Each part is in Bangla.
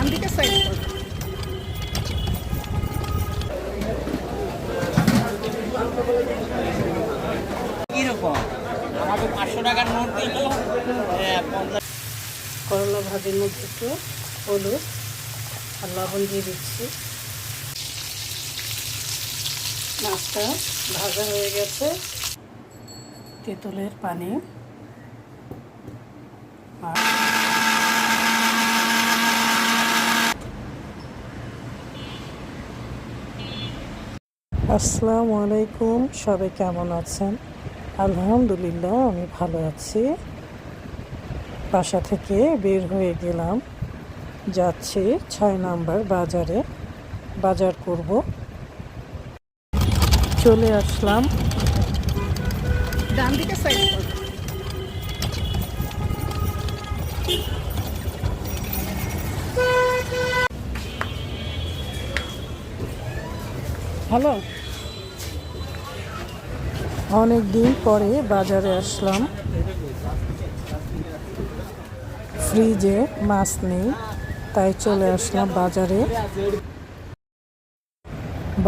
ডান দিকে সাইড করো। কীরকম? আমাকে পাঁচশো টাকার নোট দিল পঞ্চাশ করলা ভাজির মধ্যে একটু হলুদ আর লবণ দিয়ে দিচ্ছি। মাছটা ভাজা হয়ে গেছে। তেঁতুলের পানি আসসালামু আলাইকুম সবাই কেমন আছেন? আলহামদুলিল্লাহ আমি ভালো আছি। বাসা থেকে বের হয়ে গেলাম। যাচ্ছি ছয় নাম্বার বাজারে। বাজার করব। চলে আসলাম। ডান দিকে সাইড করো। হ্যালো অনেক দিন পরে বাজারে আসলাম। ফ্রিজে মাছ নেই, তাই চলে আসলাম বাজারে।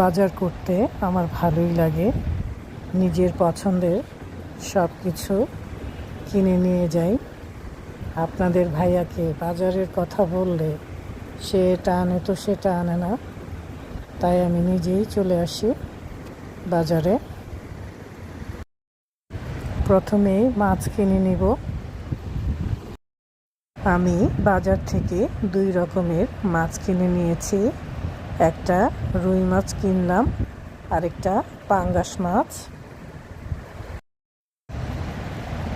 বাজার করতে আমার ভালোই লাগে। নিজের পছন্দের সব কিছু কিনে নিয়ে যাই। আপনাদের ভাইয়াকে বাজারের কথা বললে সে এটা আনে তো সেটা আনে না, তাই আমি নিজেই চলে আসি বাজারে। প্রথমেই মাছ কিনে নিব। আমি বাজার থেকে দুই রকমের মাছ কিনে নিয়েছি। একটা রুই মাছ কিনলাম, আরেকটা পাঙ্গাস মাছ।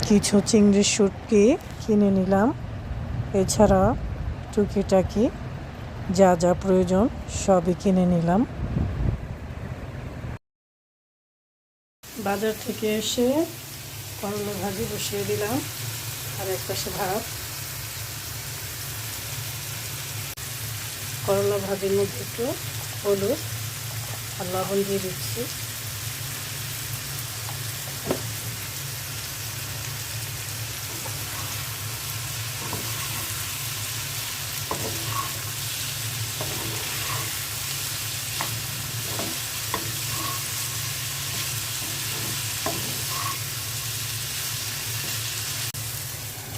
কিছু চিংড়ির শুটকি কিনে নিলাম। এছাড়া টুকিটাকি যা যা প্রয়োজন সবই কিনে নিলাম। বাজার থেকে এসে করলা ভাজি বসিয়ে দিলাম, আর এক পাশে ভাত। করলা ভাজির মধ্যে একটু হলুদ আর লবণ দিয়ে দিচ্ছি।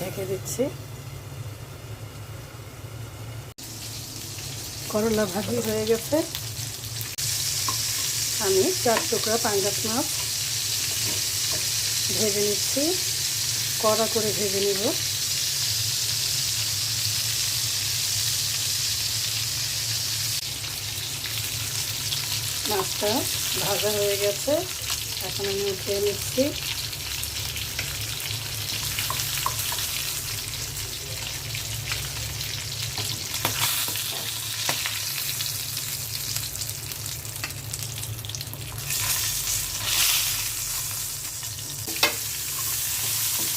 ঢেকে দিচ্ছি। করলা ভাজি হয়ে গেছে। আমি চার টুকরা পাঙ্গাস মাছ ভেজে নিচ্ছি। কড়া করে ভেজে নিব। মাছটা ভাজা হয়ে গেছে। এখন আমি উঠিয়ে নিচ্ছি।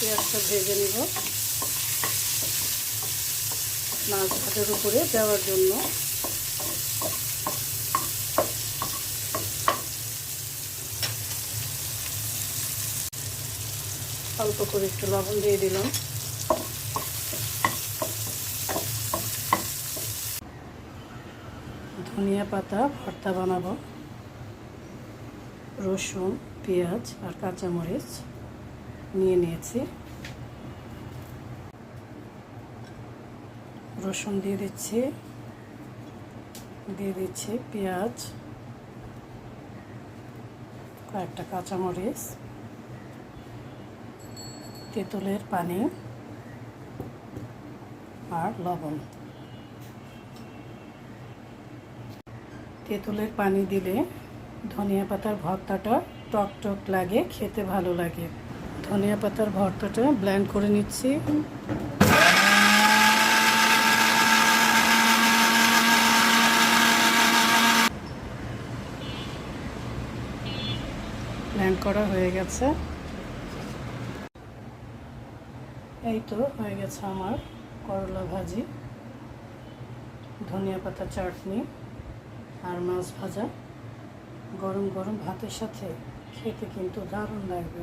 পেঁয়াজটা ভেজে নিব। মাছ ভাতের উপরে দেওয়ার জন্য। অল্প করে একটু লবণ দিয়ে দিলাম। ধনিয়া পাতা, ভর্তা বানাবো। রসুন, পেঁয়াজ আর কাঁচামরিচ। নিয়ে নিয়েছি। রসুন দিয়ে দিচ্ছি। দিয়ে দিচ্ছি পেঁয়াজ। কয়েকটা কাঁচামরিচ। তেঁতুলের পানি। আর লবণ। তেঁতুলের পানি দিলে ধনিয়া পাতার ভর্তাটা টক টক লাগে, খেতে ভালো লাগে। ধনিয়া পাতার ভর্তাটা ব্ল্যান্ড করে নিচ্ছি। ব্ল্যান্ড করা হয়ে গেছে। এই তো হয়ে গেছে আমার করলা ভাজি, ধনিয়া পাতা চাটনি আর মাছ ভাজা। গরম গরম ভাতের সাথে খেতে কিন্তু দারুণ লাগবে।